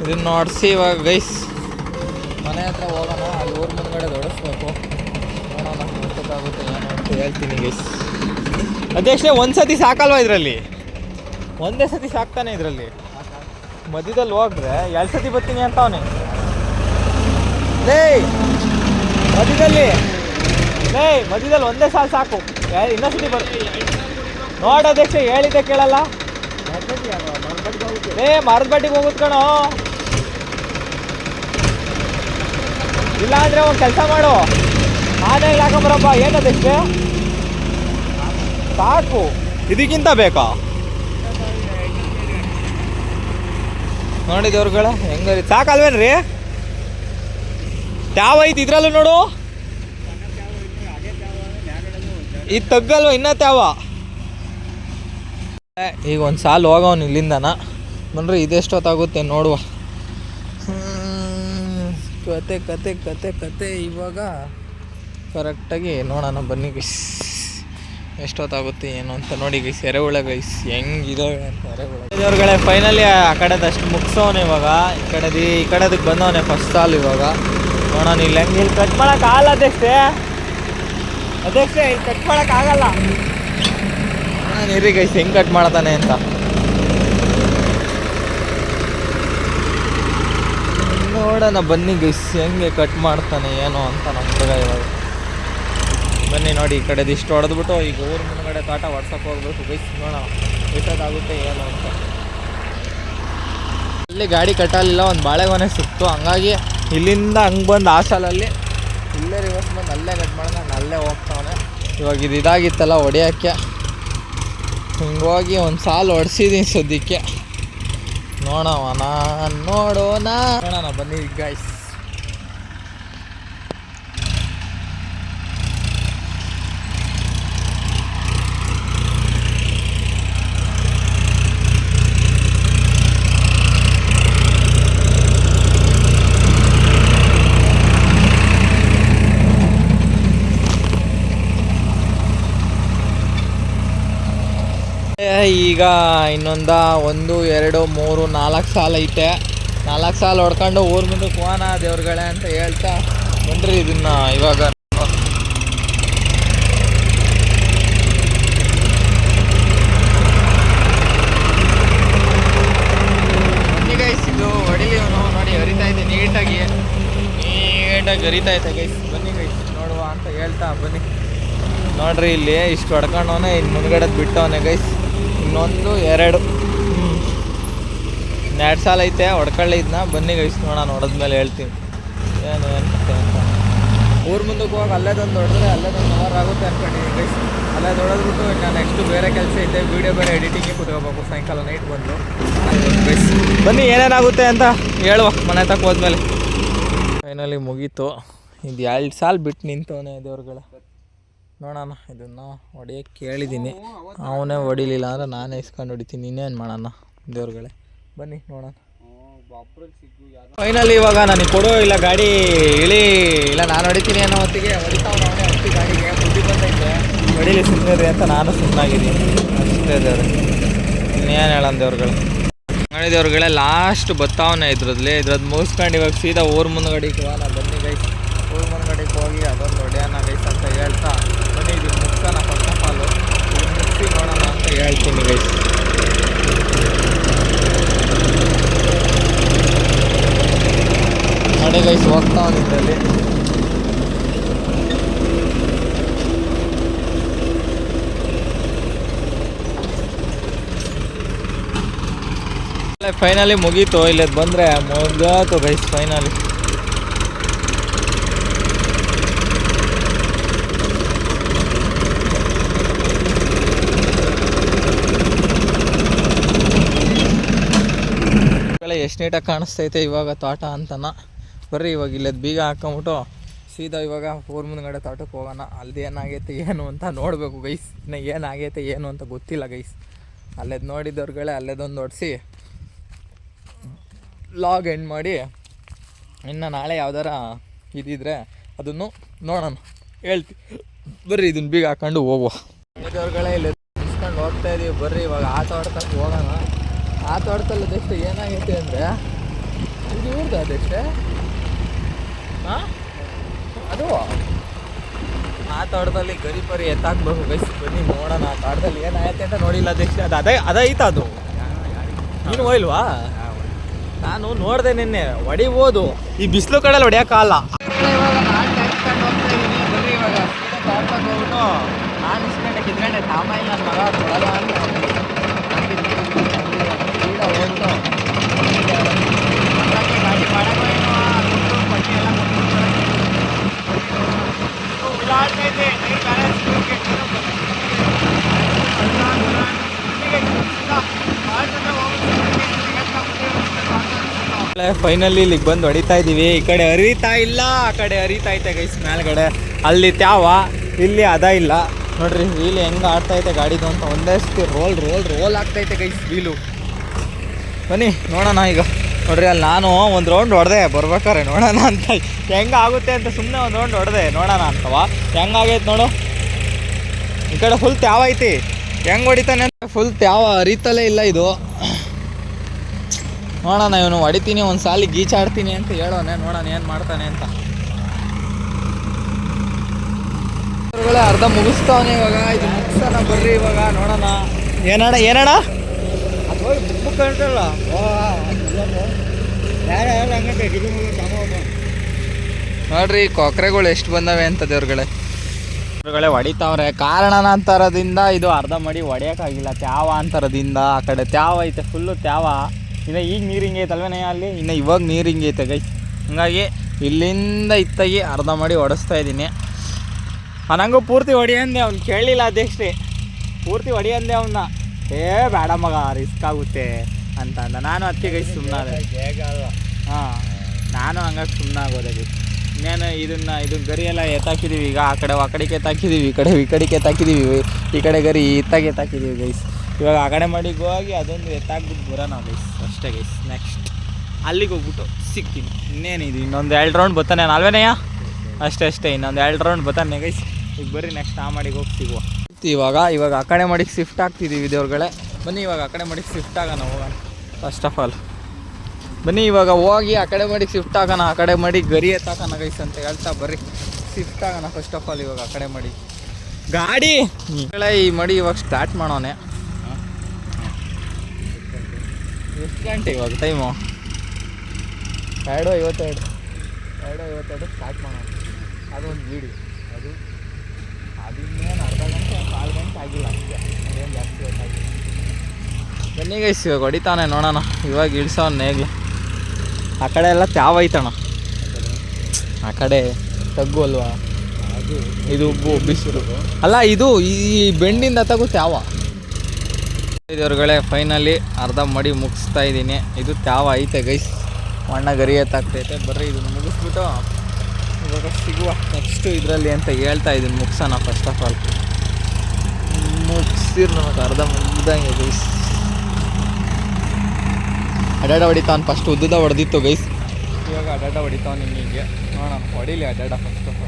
ಇದನ್ನ ನೋಡಿಸಿ ಇವಾಗ ಗೈಸ್ ಮನೆ ಹತ್ರ ಹೋಗೋಣ, ಅಲ್ಲಿ ಊರ ಮುಂದ್ಗಡೆ ದೊಡಿಸ್ಬೇಕು. ನೋಡೋಣ ಗೊತ್ತಾಗುತ್ತೆ ಹೇಳ್ತೀನಿ ಗೈಸ್ ಅಧ್ಯಕ್ಷೆ ಒಂದು ಸತಿ ಸಾಕಲ್ವಾ ಇದರಲ್ಲಿ? ಒಂದೇ ಸತಿ ಸಾಕ್ತಾನೆ ಇದರಲ್ಲಿ. ಮಧ್ಯದಲ್ಲಿ ಹೋಗ್ರೆ ಎರಡು ಸತಿ ಬರ್ತೀನಿ ಅಂತ ಅವನೇ. ಲೇ, ಮಧ್ಯದಲ್ಲಿ ಲೇ, ಮಧ್ಯದಲ್ಲಿ ಒಂದೇ ಸಾಲ ಸಾಕು. ಇನ್ನೊಂದು ಇನ್ನೊಂದ್ ಸತಿ ಬರ್ತೀನಿ ನೋಡೋದಕ್ಕೆ ಅಧ್ಯಕ್ಷ ಹೇಳಿದ್ದೆ ಕೇಳಲ್ಲ. ಏ ಮರದ ಬಡ್ಡಿಗೆ ಹೋಗುತ್ ಕಣೋ. ಇಲ್ಲ ಅಂದ್ರೆ ಒಂದು ಕೆಲಸ ಮಾಡು. ಆನೆಗೆ ಹಾಕೊಂಬರಪ್ಪ ಏನು ಏನದಕ್ಕೆ ಸಾಕು. ಇದಕ್ಕಿಂತ ಬೇಕಾ? ನೋಡಿ ಹೆಂಗ ಹೆಂಗರಿ ಸಾಕಲ್ವೇನ್ರಿ? ತ್ಯಾವ ಐತಿ ಇದ್ರಲ್ಲೂ ನೋಡು. ಇದು ತಗ್ಗಲ್ವ, ಇನ್ನ ತ್ಯಾವ. ಈಗ ಒಂದು ಸಾಲು ಹೋಗವನು ಇಲ್ಲಿಂದನ. ಬನ್ರಿ ಇದೆಷ್ಟೊತ್ತಾಗುತ್ತೆ ನೋಡುವ. ಕತೆ ಕತೆ ಕತೆ ಕತೆ. ಇವಾಗ ಕರೆಕ್ಟಾಗಿ ನೋಡೋಣ ಬನ್ನಿ ಎಷ್ಟೊತ್ತಾಗುತ್ತೆ ಏನು ಅಂತ ನೋಡಿ ಗೈಸ್ ಎರೆಹುಳ ಗೈಸ್ ಹೆಂಗಿದಾವೆ ಅಂತ ಎರೆಹುಳ ದೇವ್ರುಗಳೇ ಫೈನಲಿ ಆ ಕಡೆದಷ್ಟು ಮುಗಿಸೋನೆ ಇವಾಗ. ಈ ಕಡೆದು ಈ ಕಡೆದಕ್ಕೆ ಬಂದವನೆ ಫಸ್ಟ್ ಸಾಲ್ ಇವಾಗ. ನೋಡೋಣ ಇಲ್ಲಿ ಹೆಂಗೆ ಇಲ್ಲಿ ಕಟ್ ಮಾಡೋಕ್ಕಾಗಲ್ಲ ಅಧ್ಯಕ್ಷೆ. ಅಧ್ಯಕ್ಷೆ ಇಲ್ಲಿ ಕಟ್ ಮಾಡೋಕ್ಕಾಗಲ್ಲ ನಾನು ಇರಿ ಗೈಸ್ ಹೆಂಗೆ ಕಟ್ ಮಾಡ್ತಾನೆ ಅಂತ. ನೋಡೋಣ ಬನ್ನಿ ಗೈಸ್ ಹೆಂಗೆ ಕಟ್ ಮಾಡ್ತಾನೆ ಏನು ಅಂತ ನಮ್ಮ ಹುಡುಗ ಇವಾಗ. ಬನ್ನಿ ನೋಡಿ, ಈ ಕಡೆದು ಇಷ್ಟು ಹೊಡೆದ್ಬಿಟ್ಟು ಈಗ ಊರ ಮುಂದ್ಗಡೆ ತೋಟ ಹೊಡ್ಸಕ್ಕೆ ಹೋಗ್ಬೇಕು. ಬೈಸ್ ನೋಡೋಣ ಎಷ್ಟೊತ್ತಾಗುತ್ತೆ ಏನು ಅಂತ. ಇಲ್ಲಿ ಗಾಡಿ ಕಟ್ಟಲಿಲ್ಲ, ಒಂದು ಬಾಳೆಗೊನೆ ಸಿಕ್ತು. ಹಂಗಾಗಿ ಇಲ್ಲಿಂದ ಹಂಗೆ ಬಂದು ಆ ಸಾಲಲ್ಲಿ ಇಲ್ಲೇ ರಿವರ್ಸ್ ಬಂದು ಅಲ್ಲೇ ಕಟ್ ಮಾಡೋಣ ನಾನು ಅಲ್ಲೇ ಹೋಗ್ತಾವನೆ. ಇವಾಗ ಇದು ಇದಾಗಿತ್ತಲ್ಲ ಹೊಡಿಯೋಕ್ಕೆ. ಹಿಂಗೋಗಿ ಒಂದು ಸಾಲು ಹೊಡ್ಸಿದ್ದೀನಿ ಸದ್ಯಕ್ಕೆ. ನೋಡೋಣ ನೋಡೋಣ ನೋಡೋಣ, ಬನ್ನಿ ಗಾಯ್ಸ್ ಈಗ ಇನ್ನೊಂದ ಒಂದು, ಎರಡು, ಮೂರು, ನಾಲ್ಕು ಸಾಲ ಐತೆ. ನಾಲ್ಕು ಸಾಲ ಹೊಡ್ಕೊಂಡು ಊರ್ ಮುಂದೆ ಹೋಗೋಣ ದೇವ್ರುಗಳೇ ಅಂತ ಹೇಳ್ತಾ ಬಂದ್ರಿ ಇದನ್ನ ಇವಾಗ. ಗೈಸ್ ಇದು ನೋಡಿ ಇದೆ, ನೀಟಾಗಿ ನೀಟಾಗಿ ಗೈಸ್ ಬನ್ನಿ ಗೈಸ್ ನೋಡುವ ಅಂತ ಹೇಳ್ತಾ ಬನ್ನಿ. ನೋಡ್ರಿ, ಇಲ್ಲಿ ಇಷ್ಟು ಹೊಡ್ಕೊಂಡವನೇ ಇನ್ನು ಮುಂದ್ಗಡೆ ಬಿಟ್ಟವನೇ ಗೈಸ್ ಇನ್ನೊಂದು ಎರಡು. ಎರಡು ಸಾಲ ಐತೆ, ಹೊಡ್ಕೊಳ್ಳಿ ಇದನ್ನ ಬನ್ನಿ ಗೈಸ್ ನೋಡೋಣ ಹೊಡೆದ್ಮೇಲೆ ಹೇಳ್ತೀನಿ. ಏನು ಏನು ಕತೆ ಅಂತ. ಊರ್ ಮುಂದಕ್ಕೆ ಹೋಗಿ ಅಲ್ಲೇದೊಂದು ಹೊಡೆದ್ರೆ ಅಲ್ಲೇದೊಂದು ಅವರ್ ಆಗುತ್ತೆ ಅನ್ಕೊಂಡಿದ್ದೀನಿ ಗೈಸ್ ಅಲ್ಲೇ ಹೊಡೆದ್ಬಿಟ್ಟು ನಾನು ನೆಕ್ಸ್ಟು ಬೇರೆ ಕೆಲಸ ಐತೆ ವೀಡಿಯೋ ಬೇರೆ ಎಡಿಟಿಂಗಿಗೆ ಕುತ್ಕೋಬೇಕು. ಸಾಯಂಕಾಲ ನೈಟ್ ಬಂದು. ಗೈಸ್ ಬನ್ನಿ, ಏನೇನಾಗುತ್ತೆ ಅಂತ ಹೇಳುವ, ಮನೆ ತಕ್ಕ ಹೋದ್ಮೇಲೆ. ಫೈನಲಿ ಮುಗೀತು. ಇದು ಎರಡು ಸಾಲ ಬಿಟ್ಟು ನಿಂತವನೇ ದೇವ್ರುಗಳ. ನೋಡೋಣ ಇದನ್ನು ಹೊಡಿಯೋಕ್ಕೆ ಕೇಳಿದ್ದೀನಿ ಅವನೇ ಹೊಡಿಲಿಲ್ಲ ಅಂದ್ರೆ ನಾನೇ ಇಸ್ಕೊಂಡು ಹೊಡಿತೀನಿ. ಇನ್ನೇನು ಮಾಡೋಣ ದೇವ್ರುಗಳೇ. ಬನ್ನಿ ನೋಡೋಣ. ಫೈನಲಿ ಇವಾಗ ನನಗೆ ಕೊಡು ಇಲ್ಲ ಗಾಡಿ ಇಳಿ, ಇಲ್ಲ ನಾನು ಹೊಡಿತೀನಿ ಅನ್ನೋ ಹೊತ್ತಿಗೆ ಹೊಡಿತಾವ್ ಅವನೇ ಹೊತ್ತಿ ಗಾಡಿಗೆ. ಬುದ್ಧಿ ಬಂದೈತೆ. ಸುಮ್ಮನೆ ಅಂತ ನಾನು ಸುಮ್ಮನಾಗಿದ್ದೀನಿ ಅಷ್ಟೇ ದೇವ್ರೆ. ಇನ್ನೇನು ಹೇಳೋಣ ದೇವ್ರುಗಳು. ಅಂಗಡಿ ದೇವ್ರುಗಳೇ ಲಾಸ್ಟ್ ಬತ್ತಾವನೆ ಇದ್ರದ್ಲಿ. ಇದ್ರದ್ದು ಮುಗಿಸ್ಕೊಂಡು ಇವಾಗ ಸೀದಾ ಊರು ಮುಂದ್ಗಡೆಗೆ ಹೋಗೋಣ. ಬನ್ನಿ ಗೈಸ್ ಊರು ಮುಂದ್ಗಡೆಗೆ ಹೋಗಿ ಅದೊಂದು ಹೊಡೆಯೋಣ ಗೈಸ್ ಅಂತ ಹೇಳ್ತಾ ಬನ್ನಿ ಇದು ಮುಗ್ಸೋಣ ಫಸ್ಟ್ ಆಫ್ ಆಲು ಇದು ಮುಗಿಸಿ ನೋಡೋಣ ಅಂತ ಹೇಳ್ತೀನಿ ಗೈಸ್ ನೋಡಿ ಗೈಸ್ ಹೋಗ್ತಾವ ಇದರಲ್ಲಿ ಫೈನಲಿ ಮುಗೀತು ಇಲ್ಲಿ ಬಂದರೆ ಮುಗಾತು ಗೈಸ್ ಫೈನಲಿ ಎಷ್ಟು ನೀಟಾಗಿ ಕಾಣಿಸ್ತೈತೆ ಇವಾಗ ತೋಟ ಅಂತನ. ಬರ್ರಿ, ಇವಾಗ ಇಲ್ಲದ ಬೀಗ ಹಾಕೊಂಬಿಟ್ಟು ಸೀದಾ ಇವಾಗ ಊರ್ ಮುಂದ್ಗಡೆ ತೋಟಕ್ಕೆ ಹೋಗೋಣ. ಅಲ್ಲಿ ಏನಾಗೈತೆ, ಏನು ಅಂತ ನೋಡಬೇಕು ಗೈಸ್ ಇನ್ನ ಏನಾಗೈತೆ, ಏನು ಅಂತ ಗೊತ್ತಿಲ್ಲ ಗೈಸ್ ಅಲ್ಲೇದು ನೋಡಿದವ್ರುಗಳೇ ಅಲ್ಲೇದೊಂದು ಹೊಡ್ಸಿ ಲಾಗ್ ಎಂಡ್ ಮಾಡಿ ಇನ್ನು ನಾಳೆ ಯಾವ್ದಾರ ಇದಿದ್ರೆ ಅದನ್ನು ನೋಡೋಣ. ಹೇಳ್ತಿ. ಬರ್ರಿ ಇದನ್ನ ಬೀಗ ಹಾಕೊಂಡು ಹೋಗುವ. ಇದ್ದವ್ರುಗಳೇ ಇಲ್ಲಿ ಇಸ್ಕೊಂಡು ಹೋಗ್ತಾ ಇದೀವಿ. ಬರ್ರಿ, ಇವಾಗ ಆಟ ಆಡ್ಕೊಂಡು ಹೋಗೋಣ. ಆಟ ಆಡ್ತಲ್ಲ ಅದೆಷ್ಟು ಏನಾಗೈತೆ ಅಂದರೆ? ಇದು ಇವ್ರದ್ದು ಅದೆಷ್ಟೇ ಹಾಂ? ಅದು? ಆ ತೋಟದಲ್ಲಿ ಗರಿ ಪರಿ ಎತ್ತಾಕ್ಬೇಕು ಗೈಸ್ ಬನ್ನಿ, ನೋಡೋಣ ಆ ತೋಟದಲ್ಲಿ ಏನಾಯ್ತು ಅಂತ ನೋಡಿಲ್ಲ ಅದೆಷ್ಟು ಅದು, ಅದೇ ಅದೈತ ಅದು. ನೀನು ಹೋಯ್ಲ್ವಾ ನಾನು ನೋಡಿದೆ ನಿನ್ನೆ ಹೊಡಿಬೋದು ಈ ಬಿಸಿಲು ಕಡೆಯಲ್ಲಿ ಹೊಡಿಯೋಕ್ಕಾಗಲ್ಲ ನಾನು ಇಸ್ಕೊಂಡೆ ಕಿತ್ಕೊಂಡೆ ತಾಮ ಇಲ್ಲ ನನ್ನ ಮಗ ಕೊಡಲ್ಲ ಅಂತ ಸೀದಾ ಹೋಗ್ತು ಹಂಗಾಗಿ ಗಾಡಿ ಮಾಡಕ್ಕೂ ಏನು ಕೊಟ್ಟು ಪಟ್ಟಿ ಎಲ್ಲ ಕೊಟ್ಟು ಉಳ್ಳಾಡ್ತೈತೆ ನೈಟ್ ಬ್ಯಾಲೆನ್ಸ್ ಫೈನಲಿ ಇಲ್ಲಿಗೆ ಬಂದು ಹೊಡಿತಾ ಇದ್ದೀವಿ ಈ ಕಡೆ ಹರಿತಾ ಇಲ್ಲ, ಆ ಕಡೆ ಹರಿತಾ ಐತೆ ಗೈಸ್ ಮೇಲ್ಗಡೆ. ಅಲ್ಲಿ ತ್ಯಾವ, ಇಲ್ಲಿ ಅದ ಇಲ್ಲ. ನೋಡ್ರಿ ವೀಲ್ ಹೆಂಗೆ ಆಡ್ತಾ ಐತೆ ಗಾಡಿದು ಅಂತ ಒಂದಷ್ಟು ರೋಲ್ ರೋಲ್ ರೋಲ್ ಆಗ್ತೈತೆ ಗೈಸ್ ವೀಲು ಬನ್ನಿ, ನೋಡೋಣ ಈಗ. ನೋಡ್ರಿ, ಅಲ್ಲಿ ನಾನು ಒಂದು ರೌಂಡ್ ಹೊಡೆದೆ ಬರ್ಬೇಕಾರೆ ನೋಡೋಣ ಅಂತ. ಹೆಂಗೆ ಆಗುತ್ತೆ ಅಂತ ಸುಮ್ಮನೆ ಒಂದು ರೌಂಡ್ ಹೊಡೆದೆ, ನೋಡೋಣ ಅಂತವ. ಹೆಂಗಾಗೈತೆ ನೋಡು. ಈ ಕಡೆ ಫುಲ್ ತ್ಯಾವ ಐತಿ. ಹೆಂಗೆ ಹೊಡಿತಾನೆ ಅಂತ ಫುಲ್ ತ್ಯಾವ ಹರಿತಲೇ ಇಲ್ಲ ಇದು. ನೋಡೋಣ ಇವನು ಹೊಡಿತೀನಿ ಒಂದು ಸಾಲಿ ಗೀಚಾಡ್ತೀನಿ ಅಂತ ಹೇಳೋನೆ ನೋಡೋಣ ಏನು ಮಾಡ್ತಾನೆ ಅಂತ. ಇವ್ರುಗಳೇ ಅರ್ಧ ಮುಗಿಸ್ತಾವನೆ ಇವಾಗ ಇದು ಮುಗಿಸೋಣ ಬರ್ರಿ ಇವಾಗ ನೋಡೋಣ. ಏನಣ್ಣ ಏನಣ್ಣ ಅದು ಹೋಗಿ ಬುಕ್ ಬುಕ್ ಕಂಡ್ರಲ್ಲ ನೋಡ್ರಿ ಕೊಕ್ರೆಗಳು ಎಷ್ಟು ಬಂದವೆ ಅಂತ ದೇವ್ರಗಳೇ. ಇವ್ರುಗಳೇ ಹೊಡಿತಾವ್ರೆ. ಕಾರಣಾಂತರದಿಂದ ಇದು ಅರ್ಧ ಮಡಿ ಹೊಡಿಯೋಕ್ಕಾಗಿಲ್ಲ. ತ್ಯಾವ ಅಂತರದಿಂದ ಆ ಕಡೆ. ತ್ಯಾವ ಐತೆ ಫುಲ್ಲು ತ್ಯಾವ. ಇನ್ನು ಈಗ ನೀರು ಹಿಂಗೆ ಐತಲ್ವೇನೇ ಅಲ್ಲಿ? ಇನ್ನು ಇವಾಗ ನೀರು ಹಿಂಗೆ ಐತೆ ಗೈ. ಹಂಗಾಗಿ ಇಲ್ಲಿಂದ ಇತ್ತಾಗಿ ಅರ್ಧ ಮಾಡಿ ಹೊಡೆಸ್ತಾ ಇದ್ದೀನಿ. ನನಗೂ ಪೂರ್ತಿ ಹೊಡಿಯಂದೆ ಅವ್ನು ಕೇಳಲಿಲ್ಲ ಅಧ್ಯಕ್ಷರೇ. ಪೂರ್ತಿ ಹೊಡಿಯಂದೆ ಅವನ್ನ ಏ, ಬೇಡ ಮಗ ರಿಸ್ಕ್ ಆಗುತ್ತೆ ಅಂತ ಅಂದ. ನಾನು ಅದಕ್ಕೆ ಗೈ ಸುಮ್ಮನಾದೆ ಹಾಂ, ನಾನು ಹಂಗಾಗಿ ಸುಮ್ಮನಾಗೋದೆ ಗೈ. ಇನ್ನೇನು ಇದನ್ನ ಇದು ಗರಿ ಎಲ್ಲ ಎತ್ತಾಕಿದ್ದೀವಿ ಈಗ. ಆ ಕಡೆ, ಆ ಕಡೆಗೆ ಎತ್ತಾಕಿದ್ದೀವಿ ಈ ಕಡೆ, ಈ ಕಡೆಗೆ ಎತ್ತಾಕಿದ್ದೀವಿ ಈ ಕಡೆ ಗರಿ ಇತ್ತಾಗೆ ಎತ್ತಾಕಿದ್ದೀವಿ ಗೈಸ್. ಇವಾಗ ಆ ಕಡೆ ಮಾಡಿಗೆ ಹೋಗಿ ಅದೊಂದು ಎತ್ತಾಕ್ಬಿಟ್ಟು ಬರೋಣ ಗೈಸ್ ಅಷ್ಟೇ ಗೈಸ್ ನೆಕ್ಸ್ಟ್ ಅಲ್ಲಿಗೆ ಹೋಗ್ಬಿಟ್ಟು ಸಿಗ್ತೀನಿ ಇನ್ನೇನಿದೆ ಇನ್ನೊಂದು ಎರಡು ರೌಂಡ್ ಬರ್ತಾನೆ ಅಲ್ವೇನಯ್ಯ ಅಷ್ಟೇ ಅಷ್ಟೇ, ಇನ್ನೊಂದು ಎರಡು ರೌಂಡ್ ಬರ್ತಾನೆ ಗೈಸ್ ಈಗ ಬರ್ರಿ ನೆಕ್ಸ್ಟ್ ಆ ಮಾಡಿಗೆ ಹೋಗಿ ಸಿಗುವ. ಇವಾಗ ಇವಾಗ ಆ ಕಡೆ ಮಾಡಿಗೆ ಶಿಫ್ಟ್ ಆಗ್ತಿದ್ದೀವಿ ದೇವ್ರುಗಳೇ. ಬನ್ನಿ ಇವಾಗ ಆ ಕಡೆ ಮಾಡಿಗೆ ಶಿಫ್ಟ್ ಆಗೋಣ, ಹೋಗೋಣ. ಫಸ್ಟ್ ಆಫ್ ಆಲ್ ಬನ್ನಿ ಇವಾಗ ಹೋಗಿ ಆ ಕಡೆ ಮಾಡಿಗೆ ಶಿಫ್ಟ್ ಆಗೋಣ ಆ ಕಡೆ ಮಾಡಿ ಗರಿ ಎತ್ತಾಕೋಣ ಗೈಸ್ ಅಂತ ಹೇಳ್ತಾ ಬರ್ರಿ. ಶಿಫ್ಟ್ ಆಗೋಣ ಫಸ್ಟ್ ಆಫ್ ಆಲ್ ಇವಾಗ ಆ ಕಡೆ ಮಾಡಿ ಗಾಡಿ! ಈ ಮಡಿ ಇವಾಗ ಸ್ಟಾರ್ಟ್ ಮಾಡೋನೆ ಎಷ್ಟು ಗಂಟೆ ಇವಾಗ ಟೈಮು ಎರಡು ಐವತ್ತೆರಡು. ಎರಡು ಐವತ್ತೆರಡು ಸ್ಟಾರ್ಟ್ ಮಾಡೋಣ. ಅದೊಂದು ವೀಡಿಯೋ ಅದು ಅದಿನ್ನೇನು ಅರ್ಧ ಗಂಟೆ ಕಾಲು ಗಂಟೆ ಆಗಿಲ್ಲ ಅಷ್ಟೇ. ಅದೇನು ಜಾಸ್ತಿ ಹೊತ್ತಾಗಿಲ್ಲ ಬನ್ನಿ ಗೈಸ್ ಇವಾಗ ಹೊಡಿತಾನೆ ನೋಡೋಣ. ಇವಾಗ ಇಳ್ಸೋ ನೇಗ್ಲು. ಆ ಕಡೆ ಎಲ್ಲ ತ್ಯಾವ ಐತಣ ಆ ಕಡೆ ತಗ್ಗು ಅಲ್ವಾ? ಇದು ಉಬ್ಬು ಬಿಸಿಲು. ಅಲ್ಲ ಇದು ಈ ಬೆಂಡಿಂದ ತಗೋ ತ್ಯಾವ. ಇದ್ರಗಳೇ ಫೈನಲಿ ಅರ್ಧ ಮಡಿ ಮುಗಿಸ್ತಾ ಇದ್ದೀನಿ. ಇದು ತ್ಯಾವ ಐತೆ ಗೈಸ್ ಮಣ್ಣ ಗರಿಯತ್ತಾಗ್ತೈತೆ ಬರ್ರಿ, ಇದನ್ನು ಮುಗಿಸ್ಬಿಟ್ಟು ಇವಾಗ ಸಿಗುವ ನೆಕ್ಸ್ಟು ಇದರಲ್ಲಿ ಅಂತ ಹೇಳ್ತಾ ಇದ್ದೀನಿ ಮುಗಿಸೋಣ ಫಸ್ಟ್ ಆಫ್ ಆಲ್ ಮುಗಿಸಿರ್ ನಮಗೆ ಅರ್ಧ ಮುಗ್ದಂಗೆ ಗೈಸ್ ಅಡ್ಡಾಡ ಹೊಡಿತಾವನ್ ಫಸ್ಟ್ ಉದ್ದದ ಹೊಡೆದಿತ್ತು ಗೈಸ್ ಇವಾಗ ಅಡ್ಡಾಡ ಹೊಡಿತಾವೆ ನಿಮಗೆ ನೋಡೋಣ, ಹೊಡಿಲಿ ಅಡ್ಡಾಡ ಫಸ್ಟ್ ಆಫ್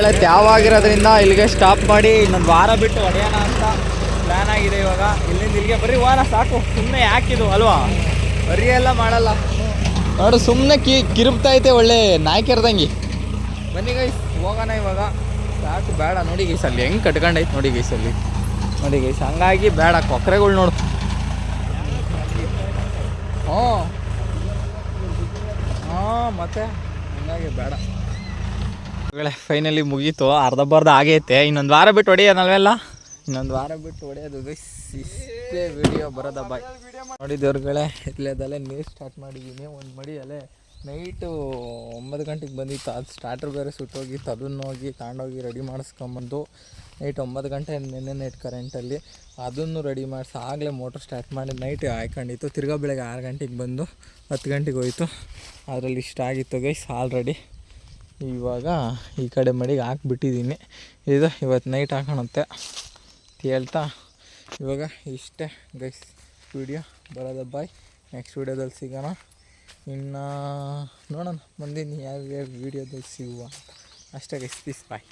ಆಲ್ ತ್ಯಾವ ಆಗಿರೋದ್ರಿಂದ ಇಲ್ಲಿಗೆ ಸ್ಟಾಪ್ ಮಾಡಿ ಇನ್ನೊಂದು ವಾರ ಬಿಟ್ಟು ಹೊಡೆಯೋಣ ಅಂತ ಪ್ಲ್ಯಾನ್ ಆಗಿದೆ ಇವಾಗ. ಇಲ್ಲಿಂದ ಇಲ್ಲಿಗೆ ಬರೀ ವಾರ ಸಾಕು. ಸುಮ್ಮನೆ ಯಾಕಿದು ಅಲ್ವಾ? ಬರೀ ಎಲ್ಲ ಮಾಡಲ್ಲ. ನೋಡು ಸುಮ್ಮನೆ ಕಿ ಕಿರುಬ್ತಾ ಐತೆ ಒಳ್ಳೆ ನಾಯಿ ಕೆರ್ದಂಗೆ ಬನ್ನಿ ಗೈಸ್ ಹೋಗೋಣ ಇವಾಗ. ಸಾಕು ಬೇಡ. ನೋಡಿ ಗೈಸ್ ಅಲ್ಲಿ ಹೆಂಗೆ ಕಟ್ಕೊಂಡೈತೆ ನೋಡಿ ಗೈಸ್ ಅಲ್ಲಿ. ನೋಡಿ ಗೈಸ್ ಹಂಗಾಗಿ ಬೇಡ. ಕೊಕ್ರೆಗಳು ನೋಡು. ಹ್ಞೂ. ಹಾಂ ಮತ್ತೆ? ಹಂಗಾಗಿ ಬೇಡ. ಫೈನಲಿ ಮುಗೀತು. ಅರ್ಧ ಬರ್ಧ ಆಗೈತೆ. ಇನ್ನೊಂದು ವಾರ ಬಿಟ್ಟು ಹೊಡಿಯೋದಲ್ವೆಲ್ಲ ಇನ್ನೊಂದು ವಾರ ಬಿಟ್ಟು ಹೊಡೆಯೋದು ಗೈಸ್ ಇಷ್ಟೇ ವಿಡಿಯೋ ಬರೋದ ಬಾಯ್ ನೋಡಿದವ್ರುಗಳೇ ಇಲ್ಲದಲ್ಲೇ ನೀರು ಸ್ಟಾರ್ಟ್ ಮಾಡಿದ್ದೀನಿ ಒಂದು ಮಡಿ ಅಲ್ಲೇ ನೈಟು ಒಂಬತ್ತು ಗಂಟೆಗೆ ಬಂದಿತ್ತು. ಅದು ಸ್ಟಾರ್ಟರ್ ಬೇರೆ ಸುಟ್ಟೋಗಿತ್ತು. ಅದನ್ನು ಹೋಗಿ ತಗೊಂಡೋಗಿ ರೆಡಿ ಮಾಡಿಸ್ಕೊಂಬಂದು ನೈಟ್ ಒಂಬತ್ತು ಗಂಟೆ ನಿನ್ನೆ ನೈಟ್ ಕರೆಂಟಲ್ಲಿ ಅದನ್ನು ರೆಡಿ ಮಾಡಿಸಿ ಆಗಲೇ ಮೋಟ್ರ್ ಸ್ಟಾರ್ಟ್ ಮಾಡಿ ನೈಟ್ ಹಾಕೊಂಡಿತ್ತು ತಿರ್ಗಾ ಬೆಳಗ್ಗೆ ಆರು ಗಂಟೆಗೆ ಬಂದು ಹತ್ತು ಗಂಟೆಗೆ ಹೋಯಿತು. ಅದರಲ್ಲಿ ಇಷ್ಟ ಆಗಿತ್ತು ಗೈಸ್ ಆಲ್ರೆಡಿ ಇವಾಗ ಈ ಕಡೆ ಮಡಿಗೆ ಹಾಕ್ಬಿಟ್ಟಿದ್ದೀನಿ ಇದು ಇವತ್ತು ನೈಟ್ ಹಾಕೋಣತ್ತೆ ಅಂತ ಹೇಳ್ತಾ. ಇವಾಗ ಇಷ್ಟೇ ಗೈಸ್ ವಿಡಿಯೋ ಬರೋದ ಬಾಯ್ ನೆಕ್ಸ್ಟ್ ವೀಡಿಯೋದಲ್ಲಿ ಸಿಗೋಣ. ಇನ್ನು ನೋಡೋಣ. ಮುಂದಿನ ಯಾವ ವಿಡಿಯೋದಲ್ಲಿ ಸಿಗುವ ಅಷ್ಟೇ ಗೈಸ್ ಪೀಸ್ ಬಾಯ್